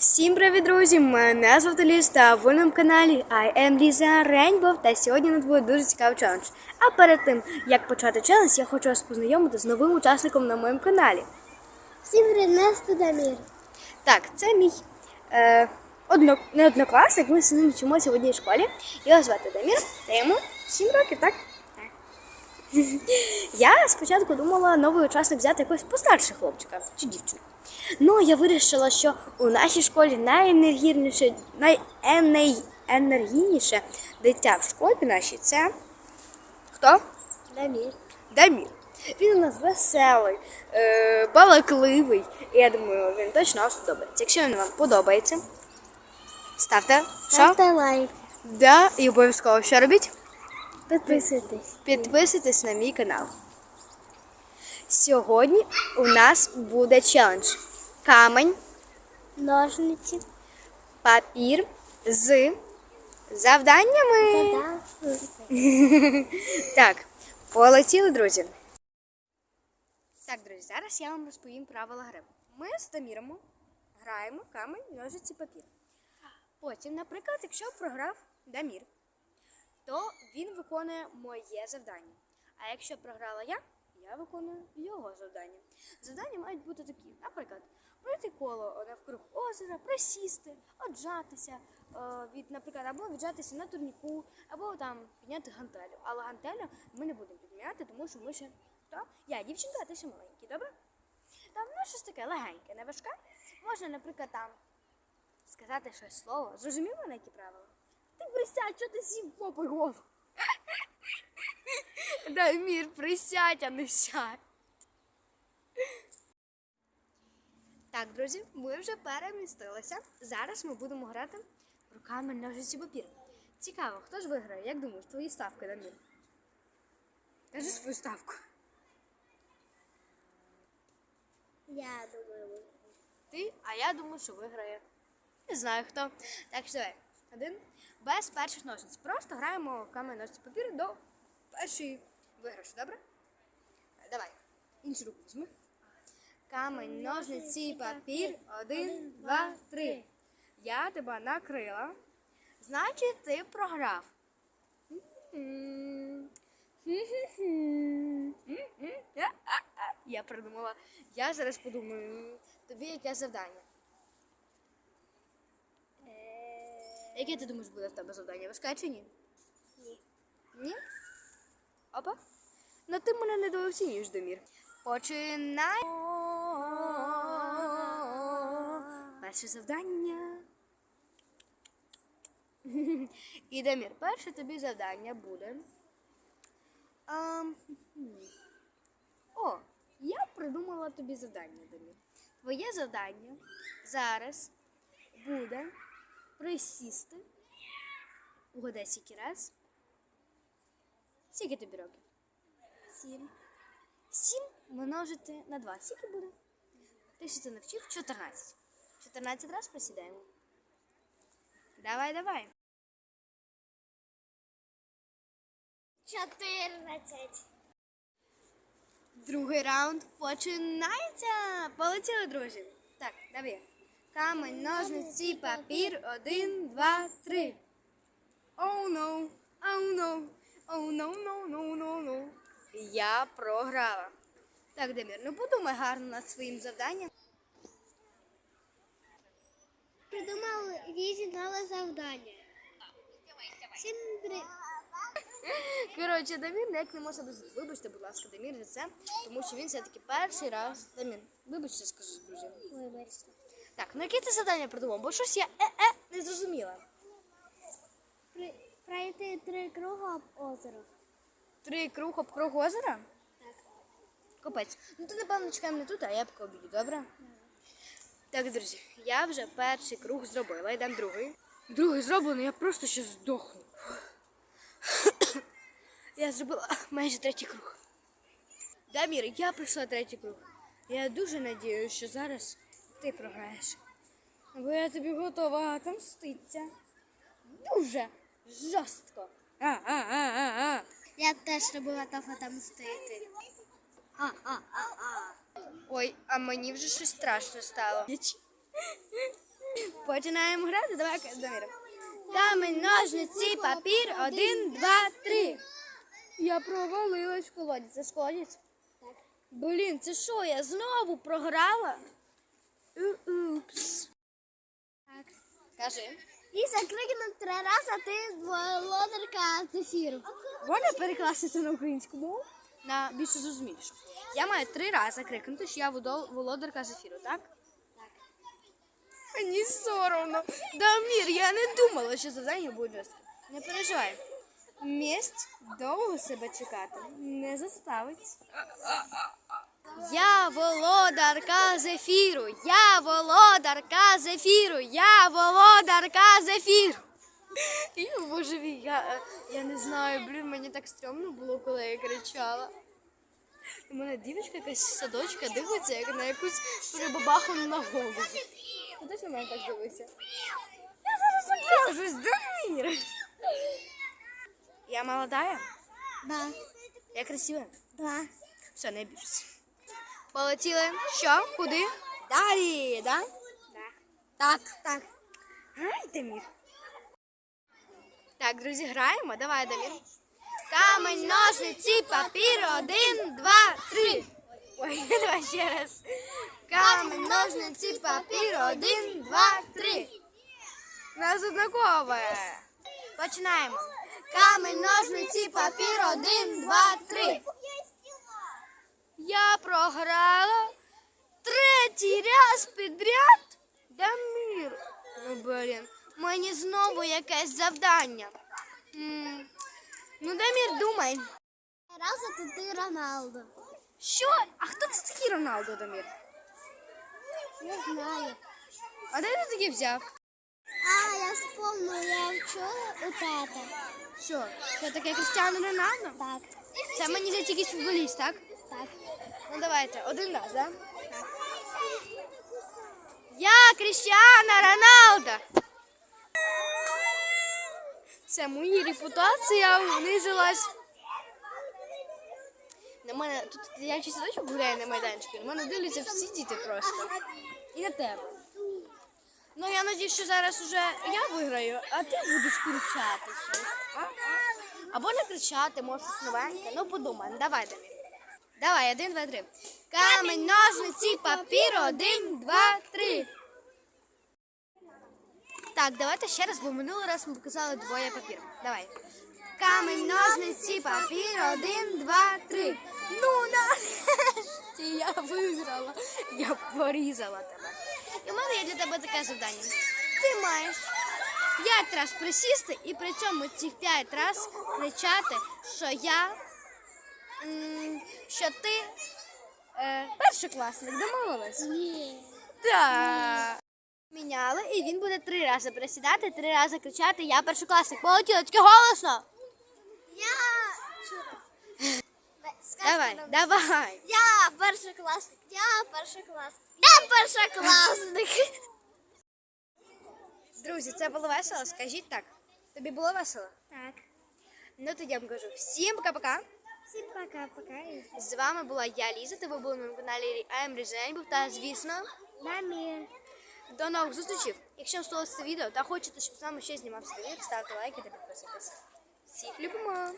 Всім привіт, друзі! Мене звати Ліз та ви на каналі I am Lisa Rainbow та сьогодні нас буде дуже цікавий челендж. А перед тим, як почати челендж, я хочу вас познайомити з новим учасником на моєму каналі. Всім привіт, нас Дамір. Так, це мій е, одно, не однокласник, ми з ним вчимося в одній школі. Його звати Дамір, та йому 7 років, так? Так. Я спочатку думала новий учасник взяти якогось постарше хлопчика чи дівчину. Ну, я вирішила, що у нашій школі найенергійніше, найенергійніше дитя в школі нашій це хто? Дамір. Дамір. Він у нас веселий, е, балакливий. І я думаю, він точно вам сподобається. Якщо він вам подобається, ставте що? Лайк. Да, і обов'язково що робіть? Підписуйтесь. Підписуйтесь на мій канал. Сьогодні у нас буде челендж. Камень, Ножниці. папір з завданнями. Так, полетіли, друзі. Так, друзі, зараз я вам розповім правила гри. Ми з Даміром граємо камінь, ножиці, папір. Потім, наприклад, якщо програв Дамір, то він виконує моє завдання. А якщо програла я, я виконую його завдання. Завдання мають бути такі, наприклад, пройти коло навкруг озера, присісти, отжатися е, від, наприклад, або віджатися на турніку, або там підняти гантелю. Але гантелю ми не будемо підняти, тому що ми ще хто? Я дівчинка, а ти ще маленький, добре? Там ну, щось таке легеньке, не важке. Можна, наприклад, там сказати щось слово. Зрозумів мене які правила? Ти присядь, що ти сів попи голову? Дамір, присядь, а не сядь. Так, друзі, ми вже перемістилися. Зараз ми будемо грати руками ножиці папір. Цікаво, хто ж виграє? Як думаєш, твої ставки, Дамір? Кажи свою ставку. Я думаю. Ти, а я думаю, що виграє. Не знаю хто. Так що давай. Один. Без перших ножниць. Просто граємо в камінь ножниці папір до першої виграші, добре? Давай. Іншу руку візьми. Камінь, ножниці, папір. Один, два, три. Я тебе накрила. Значить, ти програв. Я придумала. Я зараз подумаю, тобі яке завдання. Яке ти думаєш буде в тебе завдання? Важке чи ні? Ні. Ні? Опа. Ну ти мене недооцінюєш, Демір. Починай. Перше завдання. І Демір, перше тобі завдання буде. Хм. О, я придумала тобі завдання, Демір. Твоє завдання зараз буде присісти. Угадай скільки раз. Скільки тобі років? Сім. Сім множити на два. Скільки буде? Ти ще це навчив? 14. 14 раз присідаємо. Давай, давай. Чотирнадцять. Другий раунд починається. Полетіли, друзі. Так, давай. Камень, ножниці, папір. Один, два, три. Oh no. Oh no. Oh no, no, no, no, no. Я програла. Так, Демір, ну подумай гарно над своїм завданням. Придумав різні нове завдання. Всім привіт. Коротше, Дамір ніяк не може дозволити. Вибачте, будь ласка, Дамір за це, тому що він все-таки перший раз. Дамір, вибачте, скажу, друзі. Вибачте. Так, ну яке ти завдання придумав? Бо щось я е-е не зрозуміла. При- Пройти три круги об озеро. Три круг об круг озера? Так. Капець. Ну то напевно чекаємо не тут, а я поки обіду, добре? Так, друзі, я вже перший круг зробила, йдемо другий. Другий зроблений, я просто ще здохну. Я зробила майже третій круг. Дамір, я пройшла третій круг. Я дуже надіюся, що зараз ти програєш. Бо я тобі готова отомститися. Дуже жорстко. А-а-а-а-а. Я теж не була готова отомстити. Ой, а мені вже щось страшно стало. Починаємо грати. Давай Дамір. Камень, ножниці, папір. Один, два, три. Я провалилась в колодязь. Це ж колодязь? Так. Блін, це що, я знову програла? Упс. Так. Кажи. І закрикнув три рази, а ти володарка зефіру. Можна перекласти на українську мову? На більше зрозуміліше. Я маю три рази крикнути, що я водол- володарка зефіру, так? Так. Мені соромно. Дамір, я не думала, що завдання буде жорстке. Не переживай. Месть довго себе чекати не заставить. Я володарка зефіру, я володарка зефіру, я володарка зефіру. Я божеві, я, е, я не знаю, блін, мені так стрьомно було, коли я кричала. У мене дівчинка якась садочка дивиться, як на якусь прибабахану на голову. Ти точно мене так дивишся? Я зараз покажусь, Дамір. Я молодая? Да. Я красива? Да. Все, не більше. Полетіли. Що? Куди? Далі, да? Так. Так. Грай, Дамір. Так, друзі, граємо. Давай, Дамір. Камень, ножниці, папір. Один, два, три. Ой, давай ще раз. Камень, ножниці, папір. Один, два, три. Нас однакове. Починаємо. Камень, ножниці, папір. Один, два, три. Програла третій раз підряд. Дамір. Ну, блін, мені знову якесь завдання. М, Ну, Дамір, думай. Раз, то ти Роналдо. Що? А хто це такий Роналдо, Дамір? Не знаю. А де ти таки взяв? А, я вспомнила, я вчора у тата. Що? Це таке Крістіано Роналдо? Так. Це мені здається якийсь футболіст, так? Так. Ну давайте, один раз, да? Я Крістіана Роналдо. Це моя репутація внизилась. На мене тут дитячий садочок гуляє на майданчику. На мене дивляться всі діти просто. І на тебе. Ну я надію, що зараз уже я виграю, а ти будеш кричати щось. А? Або не кричати, може щось новеньке. Ну подумай, давай Дамір. Давай, один, два, три. Камень, ножниці, папір, один, два, три. Так, давайте ще раз, бо минулий раз ми показали двоє папіру. Давай. Камень, ножниці, папір, один, два, три. Ну, нарешті я виграла. Я порізала тебе. І в мене є для тебе таке завдання. Ти маєш п'ять разів присісти і при цьому цих п'ять разів кричати, що я, що ти е, першокласник, домовилась? Ні. Так. Міняли, і він буде три рази присідати, три рази кричати Я першокласник. Полетіло, тільки голосно. Я... Давай, давай. Я першокласник. Я першокласник. Я першокласник. Друзі, це було весело. Скажіть так. Тобі було весело? Так. Ну тоді я вам кажу. Всім пока-пока. Всім пока-пока. З вами була я, Ліза. Ти ви були на каналі АМ Ріженьбув. Та, звісно, Дамір. до нових зустрічей. Якщо вам сподобалося це відео та хочете, щоб з нами ще знімався ставте лайки та підписуйтесь. Всіх любимо!